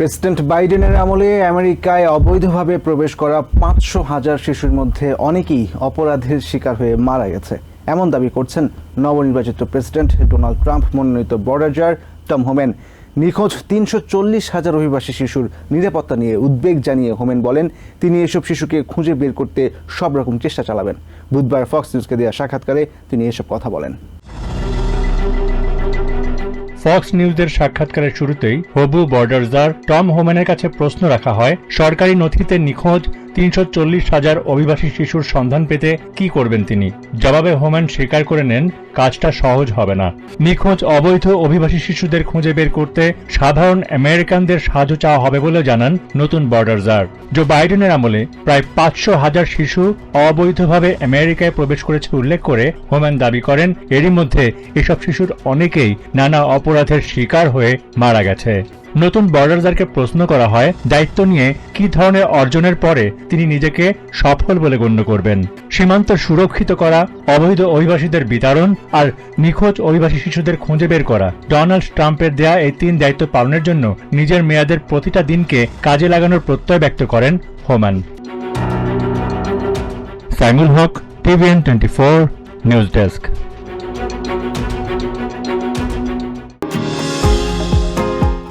President বাইডেনের আমলে আমেরিকায় অবৈধভাবে প্রবেশ করা পাঁচশো হাজার শিশুর মধ্যে অনেকেই অপরাধের শিকার হয়ে মারা গেছে। এমন দাবি করছেন নবনির্বাচিত প্রেসিডেন্ট ডোনাল্ড ট্রাম্প, মনোনীত বর্ডার টম হোমেন। নিখোঁজ তিনশো চল্লিশ হাজার অভিবাসী শিশুর নিরাপত্তা নিয়ে উদ্বেগ জানিয়ে হোমেন বলেন, তিনি এসব শিশুকে খুঁজে বের করতে সব রকম চেষ্টা চালাবেন। বুধবার ফক্স নিউজকে দেওয়া সাক্ষাৎকারে তিনি এসব কথা বলেন। ফক্স নিউজের সাক্ষাৎকারের শুরুতেই হবু বর্ডারজার টম হোম্যানের কাছে প্রশ্ন রাখা হয়, সরকারি নথিতে নিখোঁজ তিনশো হাজার অভিবাসী শিশুর সন্ধান পেতে কি করবেন তিনি? জবাবে হোম্যান স্বীকার করে নেন, কাজটা সহজ হবে না। নিখোঁজ অবৈধ অভিবাসী শিশুদের খুঁজে বের করতে সাধারণ আমেরিকানদের সাহায্য চাওয়া হবে বলে জানান নতুন বর্ডারজার জো বাইডেনের আমলে প্রায় পাঁচশো হাজার শিশু অবৈধভাবে আমেরিকায় প্রবেশ করেছে উল্লেখ করে হোম্যান দাবি করেন, এরই মধ্যে এসব শিশুর অনেকেই নানা অপরাধের শিকার হয়ে মারা গেছে। নতুন বর্ডারজারকে প্রশ্ন করা হয় দায়িত্ব নিয়ে কি ধরনের অর্জনের পরে তিনি নিজেকে সফল বলে গণ্য করবেন। সীমান্ত সুরক্ষিত করা, অবৈধ অভিবাসীদের বিতরণ আর নিখোঁজ অভিবাসী শিশুদের খুঁজে বের করা। ডোনাল্ড ট্রাম্পের দেয়া এই তিন দায়িত্ব পালনের জন্য নিজের মেয়াদের প্রতিটা দিনকে কাজে লাগানোর প্রত্যয় ব্যক্ত করেন Homan. Saimul Haque TVN twenty four, news desk.